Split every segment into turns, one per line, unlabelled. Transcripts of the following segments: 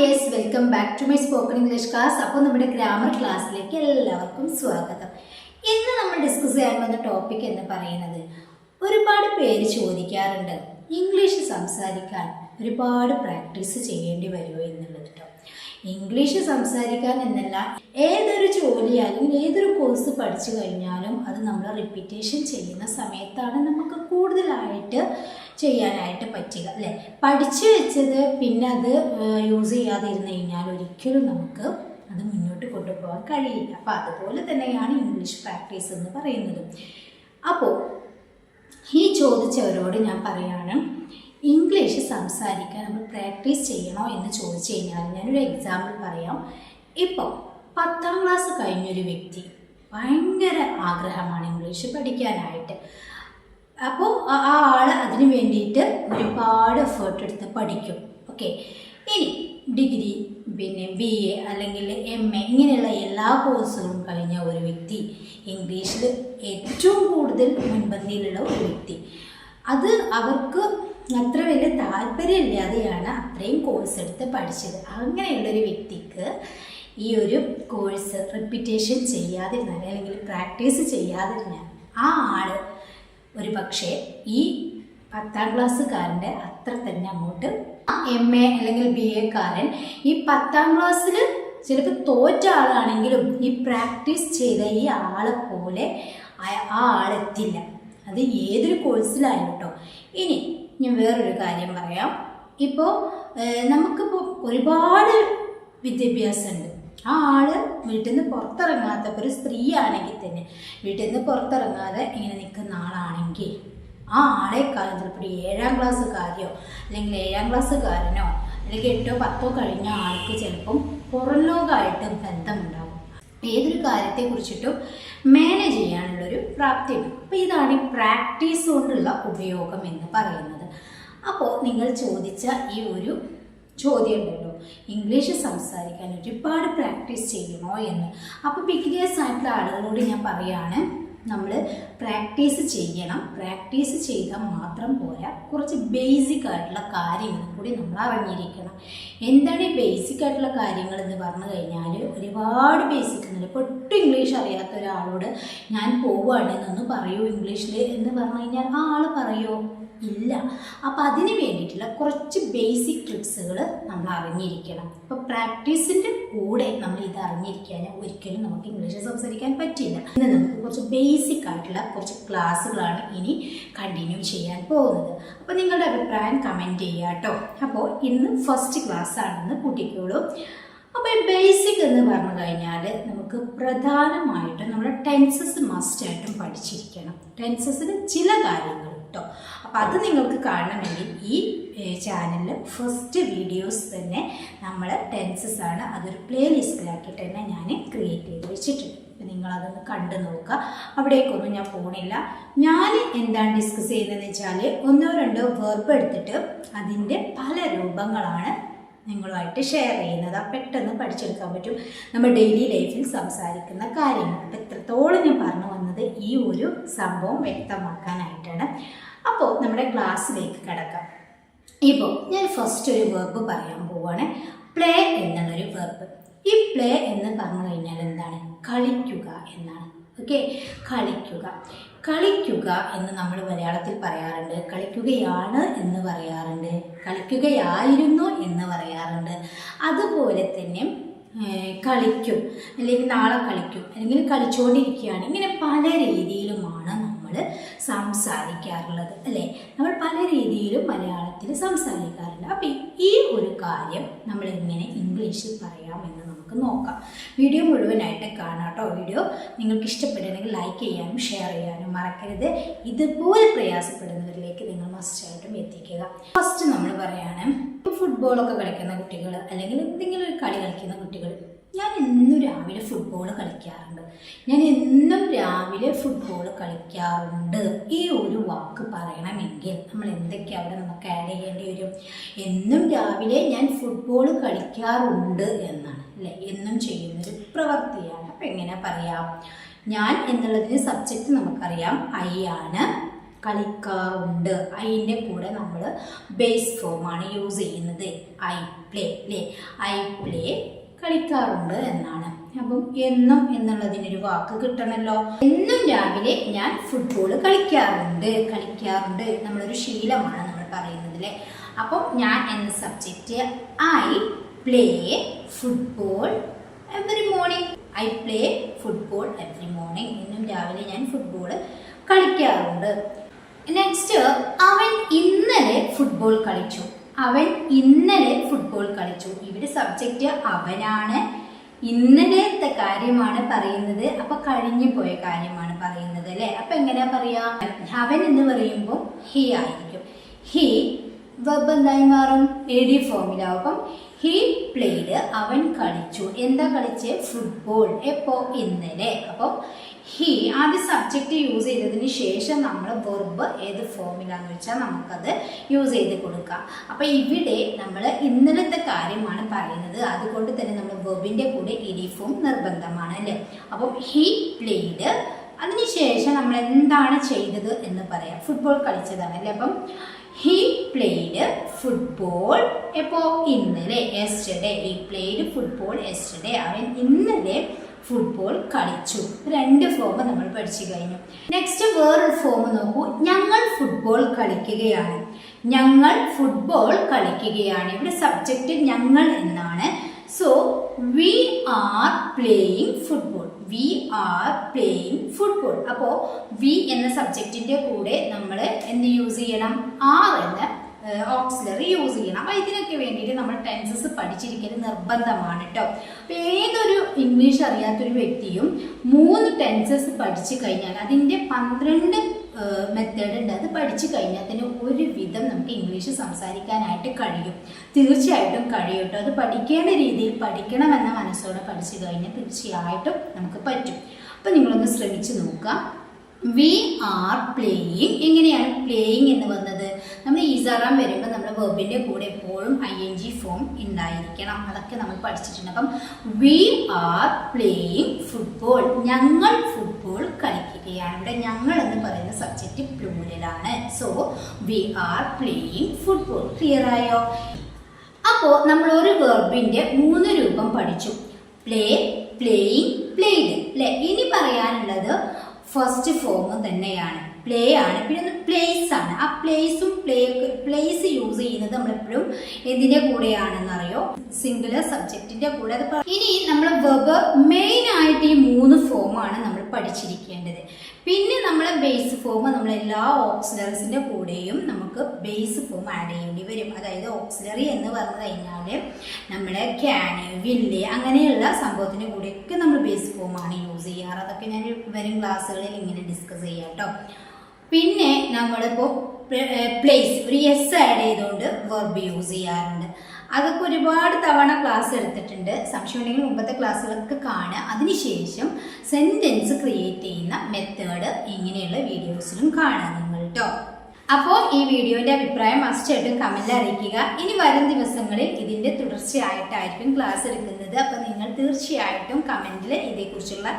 Dears welcome back to my spoken English class അപ്പോൾ നമ്മുടെ grammar ക്ലാസ്സിലേക്ക് എല്ലാവർക്കും സ്വാഗതം. ഇന്ന് നമ്മൾ ഡിസ്കസ് ചെയ്യാൻ വന്ന ടോപ്പിക് എന്ന് പറയുന്നത് ഒരുപാട് പേര് ചോദിക്കാറുണ്ട് ഇംഗ്ലീഷ് സംസാരിക്കാൻ ഒരുപാട് പ്രാക്ടീസ് ചെയ്യേണ്ടി വരുമോ എന്നുള്ളത് കേട്ടോ ഇംഗ്ലീഷ് സംസാരിക്കാൻ എന്നല്ല ഏതൊരു ജോലി അല്ലെങ്കിൽ ഏതൊരു കോഴ്സ് പഠിച്ചു കഴിഞ്ഞാലും അത് നമ്മൾ റിപ്പീറ്റേഷൻ ചെയ്യുന്ന സമയത്താണ് നമുക്ക് കൂടുതലായിട്ട് ചെയ്യാനായിട്ട് പറ്റുക അല്ലേ? പഠിച്ചു വെച്ചത് പിന്നെ അത് യൂസ് ചെയ്യാതിരുന്നു കഴിഞ്ഞാൽ ഒരിക്കലും നമുക്ക് അത് മുന്നോട്ട് കൊണ്ടുപോകാൻ കഴിയില്ല. അപ്പോൾ അതുപോലെ തന്നെയാണ് ഇംഗ്ലീഷ് പ്രാക്ടീസ് എന്ന് പറയുന്നത്. അപ്പോൾ ഈ ചോദിച്ചവരോട് ഞാൻ പറയാണ് ഇംഗ്ലീഷ് സംസാരിക്കാൻ നമ്മൾ പ്രാക്ടീസ് ചെയ്യണോ എന്ന് ചോദിച്ചു കഴിഞ്ഞാൽ ഞാനൊരു എക്സാമ്പിൾ പറയാം. ഇപ്പോൾ പത്താം ക്ലാസ് കഴിഞ്ഞൊരു വ്യക്തി ഭയങ്കര ആഗ്രഹമാണ് ഇംഗ്ലീഷ് പഠിക്കാനായിട്ട്. അപ്പോൾ ആ ആൾ അതിന് വേണ്ടിയിട്ട് ഒരുപാട് എഫേർട്ട് എടുത്ത് പഠിക്കും. ഓക്കെ ഇനി ഡിഗ്രി പിന്നെ ബി എ അല്ലെങ്കിൽ എം എ ഇങ്ങനെയുള്ള എല്ലാ കോഴ്സുകളും കഴിഞ്ഞ ഒരു വ്യക്തി ഇംഗ്ലീഷിൽ ഏറ്റവും കൂടുതൽ മുൻപന്തിയിലുള്ള ഒരു വ്യക്തി. അത് അവർക്ക് അത്ര വലിയ താല്പര്യമില്ലാതെയാണ് അത്രയും കോഴ്സ് എടുത്ത് പഠിച്ചത്. അങ്ങനെയുള്ളൊരു വ്യക്തിക്ക് ഈ ഒരു കോഴ്സ് റിപ്പിറ്റേഷൻ ചെയ്യാതിരുന്നാൽ അല്ലെങ്കിൽ പ്രാക്ടീസ് ചെയ്യാതിരുന്നാൽ ആ ആൾ ഒരു പക്ഷേ ഈ പത്താം ക്ലാസ്സുകാരന്റെ അത്ര തന്നെ അങ്ങോട്ട് എം എ അല്ലെങ്കിൽ ബി എക്കാരൻ ഈ പത്താം ക്ലാസ്സിൽ ചിലപ്പോൾ തോറ്റ ആളാണെങ്കിലും ഈ പ്രാക്ടീസ് ചെയ്ത ഈ ആളെ പോലെ ആ- ആളെത്തില്ല അത് ഏതൊരു കോഴ്സിലായാലും കേട്ടോ ഇനി ഞാൻ വേറൊരു കാര്യം പറയാം. ഇപ്പോൾ നമുക്കിപ്പോൾ ഒരുപാട് വിദ്യാഭ്യാസമുണ്ട്. ആ ആൾ വീട്ടിൽ നിന്ന് പുറത്തിറങ്ങാത്ത ഒരു സ്ത്രീ ആണെങ്കിൽ തന്നെ വീട്ടിൽ നിന്ന് പുറത്തിറങ്ങാതെ ഇങ്ങനെ നിൽക്കുന്ന ആളാണെങ്കിൽ ആ ആളെക്കാളും ചിലപ്പോൾ ഏഴാം ക്ലാസ്സുകാരിയോ അല്ലെങ്കിൽ ഏഴാം ക്ലാസ്സുകാരനോ അല്ലെങ്കിൽ എട്ടോ പത്തോ കഴിഞ്ഞ ആൾക്ക് ചിലപ്പം പുറം ലോകമായിട്ട് ബന്ധമുണ്ടാകും ഏതൊരു കാര്യത്തെ കുറിച്ചിട്ടും മാനേജ് ചെയ്യാനുള്ളൊരു പ്രാപ്തിയുണ്ട്. അപ്പോൾ ഇതാണ് ഈ പ്രാക്ടീസ് കൊണ്ടുള്ള ഉപയോഗം എന്ന് പറയുന്നത്. അപ്പോൾ നിങ്ങൾ ചോദിച്ച ഈ ഒരു ചോദ്യം ഉണ്ടല്ലോ ഇംഗ്ലീഷ് സംസാരിക്കാൻ ഒരുപാട് പ്രാക്ടീസ് ചെയ്യണോ എന്ന്. അപ്പോൾ ബിഗിനേഴ്സ് ആയിട്ടുള്ള ആളുകളോട് ഞാൻ പറയുകയാണ് നമ്മൾ പ്രാക്ടീസ് ചെയ്യണം. പ്രാക്ടീസ് ചെയ്താൽ മാത്രം പോരാ. കുറച്ച് ബേസിക് ആയിട്ടുള്ള കാര്യങ്ങൾ കൂടി നമ്മൾ അറിഞ്ഞിരിക്കണം. എന്താണ് ഈ ബേസിക് ആയിട്ടുള്ള കാര്യങ്ങൾ എന്ന് പറഞ്ഞു കഴിഞ്ഞാൽ ഒരുപാട് ബേസിക് എന്നല്ല. ഇപ്പോൾ ഒട്ടും ഇംഗ്ലീഷ് അറിയാത്ത ഒരാളോട് ഞാൻ പോവുകയാണ് എന്നൊന്ന് പറയൂ ഇംഗ്ലീഷിൽ എന്ന് പറഞ്ഞു കഴിഞ്ഞാൽ ആ ആൾ പറയോ? ഇല്ല. അപ്പോൾ അതിന് വേണ്ടിയിട്ടുള്ള കുറച്ച് ബേസിക് ട്രിക്സുകൾ നമ്മൾ അറിഞ്ഞിരിക്കണം. അപ്പോൾ പ്രാക്ടീസിന്റെ കൂടെ നമ്മൾ ഇത് അറിഞ്ഞിരിക്കാൻ ഒരിക്കലും നമുക്ക് ഇംഗ്ലീഷ് സംസാരിക്കാൻ പറ്റില്ല. ഇന്ന് നമുക്ക് കുറച്ച് ബേസിക് ആയിട്ടുള്ള കുറച്ച് ക്ലാസ്സുകളാണ് ഇനി കണ്ടിന്യൂ ചെയ്യാൻ പോകുന്നത്. അപ്പോൾ നിങ്ങളുടെ അഭിപ്രായം കമന്റ് ചെയ്യുക കേട്ടോ. അപ്പോൾ ഇന്ന് ഫസ്റ്റ് ക്ലാസ് ആണെന്ന് കൂട്ടിക്കോളൂ അപ്പോൾ ഈ ബേസിക് എന്ന് പറഞ്ഞു കഴിഞ്ഞാൽ നമുക്ക് പ്രധാനമായിട്ടും നമ്മുടെ ടെൻസസ് മസ്റ്റായിട്ടും പഠിച്ചിരിക്കണം. ടെൻസസിൽ ചില കാര്യങ്ങൾ കേട്ടോ. അപ്പോൾ അത് നിങ്ങൾക്ക് കാണണമെങ്കിൽ ഈ ചാനലിൽ ഫസ്റ്റ് വീഡിയോസ് തന്നെ നമ്മൾ ടെൻസസ് ആണ് അതൊരു പ്ലേലിസ്റ്റിലാക്കിയിട്ട് തന്നെ ഞാൻ ക്രിയേറ്റ് ചെയ്ത് വെച്ചിട്ടുണ്ട്. അപ്പോൾ നിങ്ങളതൊന്ന് കണ്ടു നോക്കുക. അവിടേക്കൊന്നും ഞാൻ പോണില്ല. ഞാൻ എന്താണ് ഡിസ്കസ് ചെയ്യുന്നതെന്ന് വെച്ചാൽ ഒന്നോ രണ്ടോ വെർബ് എടുത്തിട്ട് അതിന്റെ പല രൂപങ്ങളാണ് നിങ്ങളുമായിട്ട് ഷെയർ ചെയ്യുന്നത്. ആ പെട്ടെന്ന് പഠിച്ചെടുക്കാൻ പറ്റും. നമ്മൾ ഡെയിലി ലൈഫിൽ സംസാരിക്കുന്ന കാര്യങ്ങൾ. അപ്പം എത്രത്തോളം ഞാൻ പറഞ്ഞു. ഈ ഒരു സംഭവം വ്യക്തമാക്കാനായിട്ടാണ്. അപ്പോൾ നമ്മുടെ ക്ലാസ്സിലേക്ക് കിടക്കാം. ഇപ്പോൾ ഞാൻ ഫസ്റ്റ് ഒരു വെർബ് പറയാൻ പോവാണ്. പ്ലേ എന്നുള്ളൊരു വെർബ് ഈ പ്ലേ എന്ന് പറഞ്ഞു കഴിഞ്ഞാൽ എന്താണ്? കളിക്കുക എന്നാണ്. ഓക്കെ? കളിക്കുക. കളിക്കുക എന്ന് നമ്മൾ മലയാളത്തിൽ പറയാറുണ്ട്. കളിക്കുകയാണ് എന്ന് പറയാറുണ്ട്. കളിക്കുകയായിരുന്നു എന്ന് പറയാറുണ്ട്. അതുപോലെ തന്നെ കളിക്കും. അല്ലെങ്കിൽ നാളെ കളിക്കും. അല്ലെങ്കിൽ കളിച്ചുകൊണ്ടിരിക്കുകയാണ് ഇങ്ങനെ പല രീതിയിലുമാണ് നമ്മൾ സംസാരിക്കാറുള്ളത്. അല്ലേ? നമ്മൾ പല രീതിയിലും മലയാളത്തിൽ സംസാരിക്കാറുണ്ട്. അപ്പം ഈ ഒരു കാര്യം നമ്മൾ എങ്ങനെ ഇംഗ്ലീഷിൽ പറയാമെന്ന് നമുക്ക് നോക്കാം. വീഡിയോ മുഴുവനായിട്ട് കാണാം കേട്ടോ വീഡിയോ. നിങ്ങൾക്ക് ഇഷ്ടപ്പെടുകയാണെങ്കിൽ ലൈക്ക് ചെയ്യാനും ഷെയർ ചെയ്യാനും മറക്കരുത്. ഇതുപോലെ പ്രയാസപ്പെടുന്നവരിലേക്ക് നിങ്ങൾ മസ്റ്റായിട്ടും എത്തിക്കുക. ഫസ്റ്റ് നമ്മൾ ഇപ്പോൾ ഫുട്ബോളൊക്കെ കളിക്കുന്ന കുട്ടികൾ അല്ലെങ്കിൽ എന്തെങ്കിലും ഒരു കളി കളിക്കുന്ന കുട്ടികൾ ഞാൻ എന്നും രാവിലെ ഫുട്ബോൾ കളിക്കാറുണ്ട്. ഞാൻ എന്നും രാവിലെ ഫുട്ബോൾ കളിക്കാറുണ്ട്. ഈ ഒരു വാക്ക് പറയണമെങ്കിൽ നമ്മൾ എന്തൊക്കെ അവിടെ നമുക്ക് ആഡ് ചെയ്യേണ്ടി വരും? എന്നും രാവിലെ ഞാൻ ഫുട്ബോൾ കളിക്കാറുണ്ട് എന്നാണ് അല്ലേ? എന്നും ചെയ്യുന്നൊരു പ്രവൃത്തിയാണ്. അപ്പം എങ്ങനെ പറയാം? ഞാൻ എന്നുള്ളതിന് സബ്ജക്റ്റ് നമുക്കറിയാം. ഐ ആണ്. കളിക്കാറുണ്ട്. അതിന്റെ കൂടെ നമ്മൾ ബേസ് ഫോമാണ് യൂസ് ചെയ്യുന്നത്. I play play I play കളിക്കാറുണ്ട് എന്നാണ്. അപ്പം എന്നും എന്നുള്ളതിനൊരു വാക്ക് കിട്ടണമല്ലോ എന്നും രാവിലെ ഞാൻ ഫുട്ബോൾ കളിക്കാറുണ്ട് കളിക്കാറുണ്ട്. നമ്മളൊരു ശീലമാണ് നമ്മൾ പറയുന്നത് അല്ലേ അപ്പം ഞാൻ എന്ന subject I play football every morning I play football every morning എന്നും രാവിലെ ഞാൻ ഫുട്ബോൾ കളിക്കാറുണ്ട്. നെക്സ്റ്റ് അവൻ ഇന്നലെ ഫുട്ബോൾ കളിച്ചു. അവൻ ഇന്നലെ ഫുട്ബോൾ കളിച്ചു. ഇവിടെ സബ്ജക്റ്റ് അവനാണ്. ഇന്നലത്തെ കാര്യമാണ് പറയുന്നത്. അപ്പൊ കഴിഞ്ഞു പോയ കാര്യമാണ് പറയുന്നത് അല്ലെ? അപ്പൊ എങ്ങനെയാ പറയാ? അവൻ എന്ന് പറയുമ്പോൾ ഹി ആയിരിക്കും. ഹി വെബ് എന്തായി മാറും? എ ഡി ഫോമിലാവും ഹി പ്ലേഡ് അവൻ കളിച്ചു. എന്താ കളിച്ച്? ഫുട്ബോൾ എപ്പോ? ഇന്നലെ. അപ്പം ഹി ആദ്യ സബ്ജക്റ്റ് യൂസ് ചെയ്തതിന് ശേഷം നമ്മൾ വെർബ് ഏത് ഫോമിലാന്ന് വെച്ചാൽ നമുക്കത് യൂസ് ചെയ്ത് കൊടുക്കാം. അപ്പം ഇവിടെ നമ്മൾ ഇന്നലത്തെ കാര്യമാണ് പറയുന്നത്. അതുകൊണ്ട് തന്നെ നമ്മൾ വെർബിന്റെ കൂടെ ഇഡി ഫോം നിർബന്ധമാണ് അല്ലേ? അപ്പം ഹി പ്ലേഡ് അതിനുശേഷം നമ്മൾ എന്താണ് ചെയ്തത് എന്ന് പറയാം. ഫുട്ബോൾ കളിച്ചതാണ് അല്ലേ? അപ്പം ഹി പ്ലേഡ് ഫുട്ബോൾ എപ്പോ ഇന്നലെ yesterday he played football yesterday അവൻ ഇന്നലെ ഫുട്ബോൾ കളിച്ചു. രണ്ട് ഫോം നമ്മൾ പഠിച്ചു കഴിഞ്ഞു. നെക്സ്റ്റ് വേറൊരു ഫോം നോക്കൂ. ഞങ്ങൾ ഫുട്ബോൾ കളിക്കുകയാണ്. ഞങ്ങൾ ഫുട്ബോൾ കളിക്കുകയാണ്. ഇവിടെ സബ്ജക്റ്റ് ഞങ്ങൾ എന്നാണ്. So we are playing football we are playing football അപ്പോൾ വി എന്ന സബ്ജക്റ്റിന്റെ കൂടെ നമ്മൾ എന്ത് യൂസ് ചെയ്യണം? ആർ എന്ന ഓക്സിലറി യൂസ് ചെയ്യണം. അപ്പോൾ ഇതിനൊക്കെ വേണ്ടിയിട്ട് നമ്മൾ ടെൻസസ് പഠിച്ചിരിക്കൽ നിർബന്ധമാണ് കേട്ടോ അപ്പോൾ ഏതൊരു ഇംഗ്ലീഷ് അറിയാത്തൊരു വ്യക്തിയും മൂന്ന് ടെൻസസ് പഠിച്ചു കഴിഞ്ഞാൽ അതിന്റെ പന്ത്രണ്ട് മെത്തേഡ് ഉണ്ട്. അത് പഠിച്ചു കഴിഞ്ഞാൽ തന്നെ ഒരു വിധം നമുക്ക് ഇംഗ്ലീഷ് സംസാരിക്കാനായിട്ട് കഴിയും. തീർച്ചയായിട്ടും കഴിയും കേട്ടോ അത് പഠിക്കേണ്ട രീതിയിൽ പഠിക്കണമെന്ന മനസ്സോടെ പഠിച്ചു കഴിഞ്ഞാൽ തീർച്ചയായിട്ടും നമുക്ക് പറ്റും. അപ്പം നിങ്ങളൊന്ന് ശ്രമിച്ചു നോക്കാം. We are playing. എങ്ങനെയാണ് പ്ലേയിങ് എന്ന് വന്നത്? നമ്മൾ ഈസാറാം വരുമ്പോൾ നമ്മുടെ വെർബിന്റെ കൂടെ എപ്പോഴും ഐ എൻ ജി ഫോം ഉണ്ടായിരിക്കണം. അതൊക്കെ നമ്മൾ പഠിച്ചിട്ടുണ്ട്. അപ്പം വി ആർ പ്ലേയിങ് ഫുട്ബോൾ ഞങ്ങൾ ഫുട്ബോൾ കളിക്കുകയാണ്. ഇവിടെ ഞങ്ങൾ എന്ന് പറയുന്ന subject പ്ലൂരലാണ് so we are playing football clear ആയോ? അപ്പോൾ നമ്മൾ ഒരു വെർബിന്റെ മൂന്ന് രൂപം പഠിച്ചു. പ്ലേ പ്ലേയിങ് പ്ലേഡ് അല്ലേ ഇനി പറയാനുള്ളത് ഫസ്റ്റ് ഫോം തന്നെയാണ്. പ്ലേ ആണ്. പിന്നെ ഒന്ന് പ്ലേസ് ആണ്. ആ പ്ലേസും പ്ലേ പ്ലേസ് യൂസ് ചെയ്യുന്നത് നമ്മളെപ്പോഴും എന്തിന്റെ കൂടെയാണെന്നറിയോ? സിംഗുലർ സബ്ജക്റ്റിന്റെ കൂടെ. അത് ഇനി നമ്മൾ വെബ് മെയിൻ ആയിട്ട് ഈ മൂന്ന് ഫോമാണ് നമ്മൾ പഠിച്ചിരിക്കേണ്ടത്. പിന്നെ നമ്മളെ ബേസ് ഫോം നമ്മൾ എല്ലാ ഓക്സിലറീസിന്റെ കൂടെയും നമുക്ക് ബേസ് ഫോം ആഡ് ചെയ്യേണ്ടി വരും. അതായത് ഓക്സിലറി എന്ന് പറഞ്ഞു കഴിഞ്ഞാൽ നമ്മുടെ ക്യാന് വില്ല് അങ്ങനെയുള്ള സംഭവത്തിന് കൂടെയൊക്കെ നമ്മൾ ബേസ് ഫോമാണ് യൂസ് ചെയ്യാറ്. അതൊക്കെ ഞാൻ വരും ക്ലാസ്സുകളിൽ ഇങ്ങനെ ഡിസ്കസ് ചെയ്യാം കേട്ടോ പിന്നെ നമ്മളിപ്പോൾ പ്ലേസ് ഒരു എസ് ആഡ് ചെയ്തുകൊണ്ട് വെർബ് യൂസ് ചെയ്യാറുണ്ട്. അതൊക്കെ ഒരുപാട് തവണ ക്ലാസ് എടുത്തിട്ടുണ്ട്. സംശയമുണ്ടെങ്കിൽ മുമ്പത്തെ ക്ലാസ്സുകളൊക്കെ കാണുക. അതിനുശേഷം സെന്റൻസ് ക്രിയേറ്റ് ചെയ്യുന്ന മെത്തേഡ് ഇങ്ങനെയുള്ള വീഡിയോസിലും കാണാം നിങ്ങൾ കേട്ടോ അപ്പോൾ ഈ വീഡിയോന്റെ അഭിപ്രായം മസ്റ്റായിട്ടും കമന്റിൽ അറിയിക്കുക. ഇനി വരും ദിവസങ്ങളിൽ ഇതിന്റെ തുടർച്ചയായിട്ടായിരിക്കും ക്ലാസ് എടുക്കുന്നത്. അപ്പോൾ നിങ്ങൾ തീർച്ചയായിട്ടും കമന്റിൽ ഇതേക്കുറിച്ചുള്ള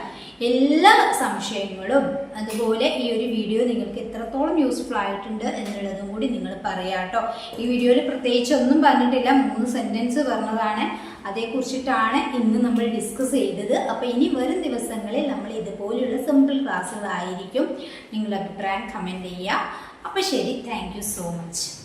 എല്ലാ സംശയങ്ങളും അതുപോലെ ഈ ഒരു വീഡിയോ നിങ്ങൾക്ക് എത്രത്തോളം യൂസ്ഫുൾ ആയിട്ടുണ്ട് എന്നുള്ളതും കൂടി നിങ്ങൾ പറയാട്ടോ ഈ വീഡിയോയിൽ പ്രത്യേകിച്ച് ഒന്നും പറഞ്ഞിട്ടില്ല. മൂന്ന് സെന്റൻസ് പറഞ്ഞതാണ്. അതേക്കുറിച്ചിട്ടാണ് ഇന്ന് നമ്മൾ ഡിസ്കസ് ചെയ്തത്. അപ്പോൾ ഇനി വരും ദിവസങ്ങളിൽ നമ്മൾ ഇതുപോലെയുള്ള സിമ്പിൾ ക്ലാസ്സുകളായിരിക്കും നിങ്ങളുടെ അഭിപ്രായം കമന്റ് ചെയ്യുക. അപ്പോൾ ശരി താങ്ക് സോ മച്ച്